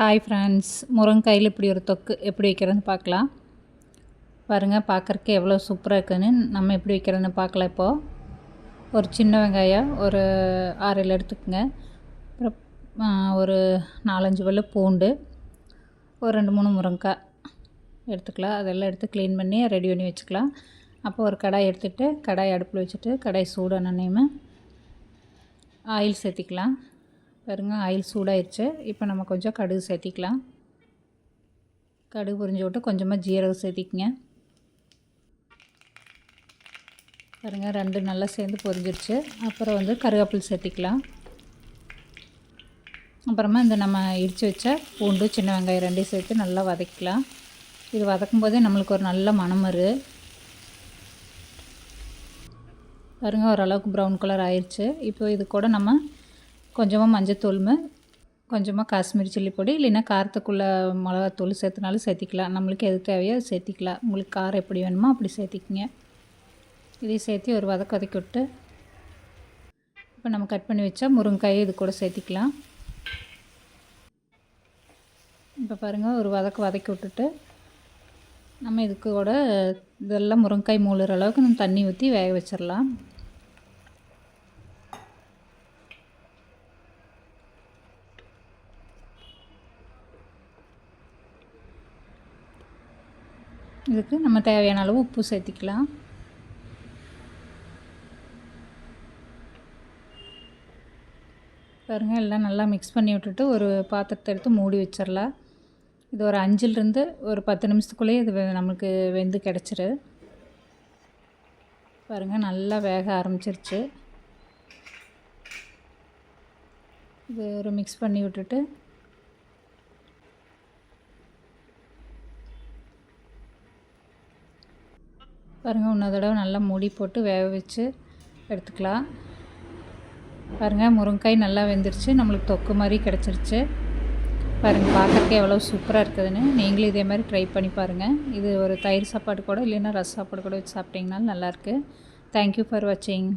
Hi friends முருங்கையில் இப்படி ஒரு தொக்கு எப்படி வைக்கிறதுன்னு பார்க்கலாம். பாருங்கள் பார்க்குறக்கு எவ்வளோ சூப்பராக இருக்குதுன்னு நம்ம எப்படி வைக்கிறதுன்னு பார்க்கலாம் இப்போது ஒரு சின்ன வெங்காயம் ஒரு ஆறில் எடுத்துக்கோங்க. அப்புறம் ஒரு நாலஞ்சு வெள்ளை பூண்டு ஒரு ரெண்டு மூணு முருங்காய் எடுத்துக்கலாம். அதெல்லாம் எடுத்து க்ளீன் பண்ணி ரெடி பண்ணி வச்சுக்கலாம். அப்போ ஒரு கடாய் எடுத்துகிட்டு கடாய் அடுப்பில் வச்சுட்டு கடாய் சூடான நேம் ஆயில் சேர்த்திக்கலாம். பாருங்க ஆயில் சூடாயிருச்சு. இப்போ நம்ம கொஞ்சம் கடுகு சேர்த்திக்கலாம். கடுகு புரிஞ்சு விட்டு கொஞ்சமாக ஜீரகம் சேர்த்திக்கங்க. பாருங்கள் ரெண்டு நல்லா சேர்ந்து பொரிஞ்சிருச்சு. அப்புறம் வந்து கருவேப்பில் சேர்த்திக்கலாம். அப்புறமா இந்த நம்ம இடித்து வச்ச பூண்டு சின்ன வெங்காயம் ரெண்டையும் சேர்த்து நல்லா வதக்கலாம் இது வதக்கும் போதே நம்மளுக்கு ஒரு நல்ல மனம் வரும் பாருங்கள் ஓரளவுக்கு ப்ரௌன் கலர் ஆயிடுச்சு இப்போ இது கூட நம்ம கொஞ்சமாக மஞ்சத்தூள் கொஞ்சமாக காஷ்மீரி சில்லி பொடி இல்லைன்னா காரத்துக்குள்ளே மிளகாத்தூள் சேர்த்துனாலும் சேர்த்திக்கலாம். நம்மளுக்கு எது தேவையோ சேர்த்திக்கலாம். உங்களுக்கு காரம் எப்படி வேணுமோ அப்படி சேர்த்திக்கிங்க. இதையும் சேர்த்து ஒரு வதக்க வதக்கி விட்டு இப்போ நம்ம கட் பண்ணி வச்சா முருங்காயை இது கூட சேர்த்திக்கலாம். இப்போ பாருங்கள் ஒரு வதக்க வதக்கி விட்டுட்டு நம்ம இதுக்கு கூட இதெல்லாம் முருங்கைக்காய் மூழுற அளவுக்கு நம்ம தண்ணி ஊற்றி வேக வச்சிடலாம். இதுக்கு நம்ம தேவையான அளவு உப்பு சேர்த்திக்கலாம். பாருங்கள் எல்லாம் நல்லா மிக்ஸ் பண்ணி விட்டுட்டு ஒரு பாத்திரத்தை எடுத்து மூடி வச்சிடலாம் இது ஒரு அஞ்சிலிருந்து ஒரு பத்து நிமிஷத்துக்குள்ளேயே இது நம்மளுக்கு வெந்து கிடச்சிரு. பாருங்கள் நல்லா வேக ஆரம்பிச்சிருச்சு. இது ஒரு மிக்ஸ் பண்ணி விட்டுட்டு பாருங்கள் இன்னொரு தடவை நல்லா மூடி போட்டு வேக வச்சு எடுத்துக்கலாம். பாருங்கள் முருங்காய் நல்லா வெந்துருச்சு. நம்மளுக்கு தொக்கு மாதிரி கிடச்சிருச்சு. பாருங்கள் பார்க்குறக்கே எவ்வளோ சூப்பராக இருக்குதுன்னு. நீங்களும் இதே மாதிரி ட்ரை பண்ணி பாருங்கள் இது ஒரு தயிர் சாப்பாடு கூட இல்லைன்னா ரஸ் சாப்பாடு கூட வச்சு சாப்பிட்டிங்கனாலும் நல்லாயிருக்கு தேங்க்யூ ஃபார் வாட்சிங்